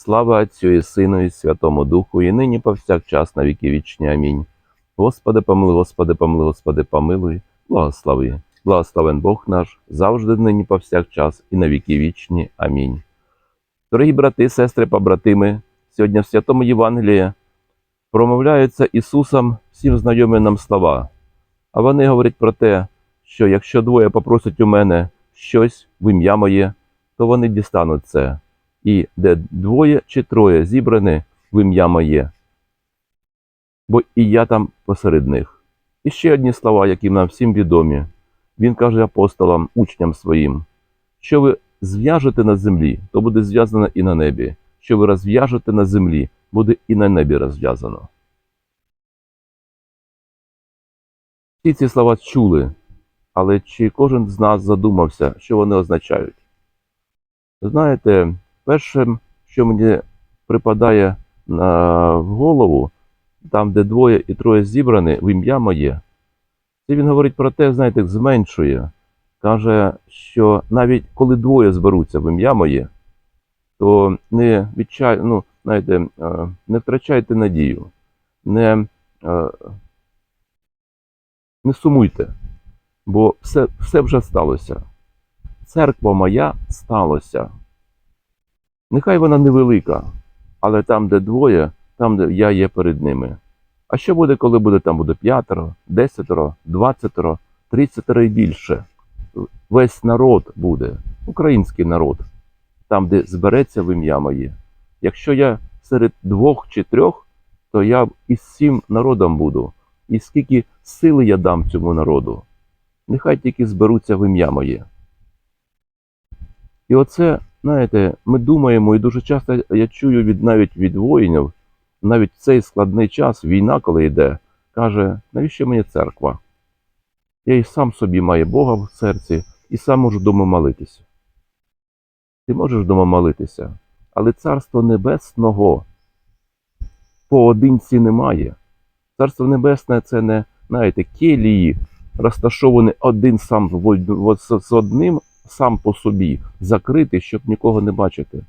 Слава Отцю і Сину, і Святому Духу, і нині повсякчас на віки вічні. Амінь. Господи, помилуй, Господи, помилуй, Господи, помилуй, благослови. Благословен Бог наш, завжди нині повсякчас і на віки вічні. Амінь. Дорогі брати, сестри, побратими, сьогодні в Святому Євангелії промовляються Ісусом всім знайомі нам слова. А вони говорять про те, що якщо двоє попросять у мене щось в ім'я моє, то вони дістануть це. І де двоє чи троє зібрані в ім'я моє, бо і я там посеред них. І ще одні слова, які нам всім відомі. Він каже апостолам, учням своїм, що ви зв'яжете на землі, то буде зв'язано і на небі. Що ви розв'яжете на землі, буде і на небі розв'язано. Всі ці слова чули, але чи кожен з нас задумався, що вони означають? Знаєте, першим, що мені припадає на в голову, там, де двоє і троє зібрані в ім'я моє, це він говорить про те, знаєте, зменшує. Каже, що навіть коли двоє зберуться в ім'я моє, то не відчай, ну, знаєте, е, не втрачайте надію, не, е, не сумуйте, бо все, все вже сталося. Церква моя сталося. Нехай вона невелика, але там, де двоє, там, де я є перед ними. А що буде, коли буде там буде п'ятеро, десятеро, двадцятеро, тридцятеро і більше? Весь народ буде, український народ, там, де збереться в ім'я моє. Якщо я серед двох чи трьох, то я із всім народом буду. І скільки сили я дам цьому народу, нехай тільки зберуться в ім'я моє. І оце, знаєте, ми думаємо, і дуже часто я чую від навіть від воїнів, навіть цей складний час, війна, коли йде, каже, навіщо мені церква? Я і сам собі маю Бога в серці, і сам можу дома молитися. Ти можеш дома молитися, але Царство Небесного поодинці немає. Царство Небесне це не, знаєте, келії, розташовані один сам з одним сам по собі, закритий, щоб нікого не бачити.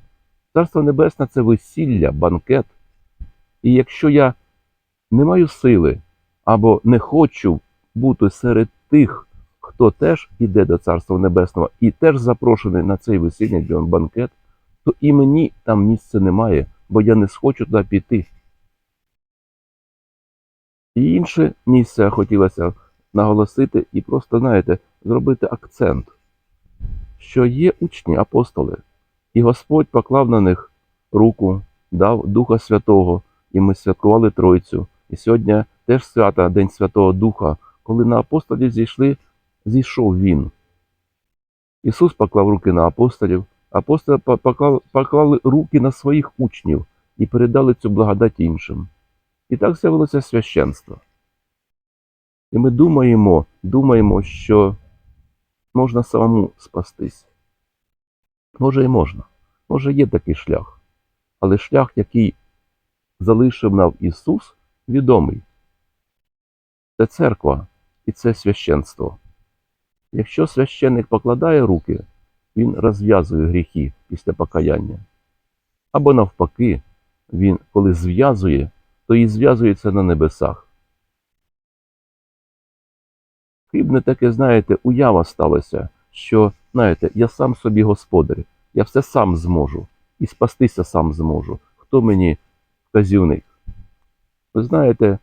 Царство Небесне це весілля, банкет. І якщо я не маю сили або не хочу бути серед тих, хто теж іде до Царства Небесного і теж запрошений на цей весільний банкет, то і мені там місця немає, бо я не схочу туди піти. І інше місце хотілося наголосити і просто, знаєте, зробити акцент, що є учні апостоли, і Господь поклав на них руку, дав Духа Святого, і ми святкували Тройцю. І сьогодні теж свята День Святого Духа, коли на апостолів зійшли, зійшов Він. Ісус поклав руки на апостолів, апостоли поклали, руки на своїх учнів і передали цю благодать іншим. І так з'явилося священство. І ми думаємо, думаємо, що можна самому спастись. Може і можна. Може, є такий шлях. Але шлях, який залишив нам Ісус, відомий. Це церква і це священство. Якщо священник покладає руки, він розв'язує гріхи після покаяння. Або навпаки, він, коли зв'язує, то і зв'язується на небесах. Хибне таке, знаєте, уява сталося, що, знаєте, я сам собі господар, я все сам зможу, і спастися сам зможу. Хто мені вказівник? Ви знаєте,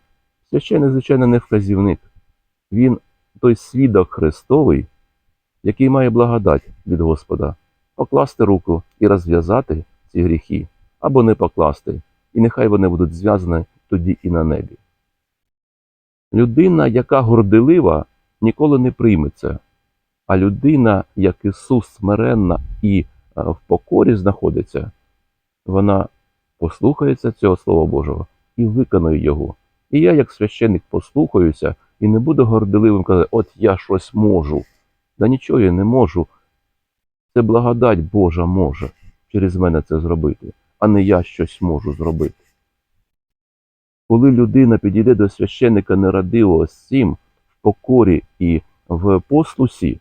священник, звичайно, не вказівник. Він той свідок Христовий, який має благодать від Господа, покласти руку і розв'язати ці гріхи, або не покласти, і нехай вони будуть зв'язані тоді і на небі. Людина, яка горделива, ніколи не прийме це. А людина, як Ісус смиренна і е, в покорі знаходиться, вона послухаються цього Слова Божого і виконаю його. І я, як священник, послухаюся і не буду горделивим казати, от я щось можу. Да нічого я не можу. Це благодать Божа може через мене це зробити, а не я щось можу зробити. Коли людина підійде до священника нерадивого з цим покорі і в послусі,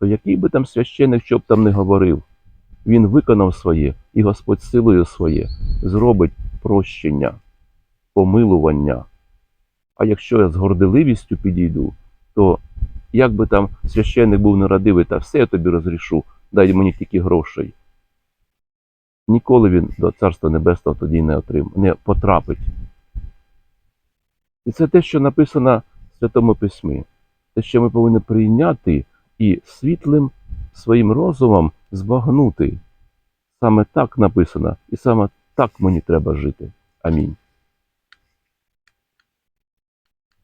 то який би там священник що б там не говорив, він виконав своє, і Господь силою своє зробить прощення, помилування. А якщо я з горделивістю підійду, то як би там священник був нерадивий, та все я тобі розрішу, дай мені тільки грошей. Ніколи він до Царства Небесного тоді не отрим, не потрапить. І це те, що написано Святому Письмі, те, що ми повинні прийняти і світлим своїм розумом збагнути. Саме так написано, і саме так мені треба жити. Амінь.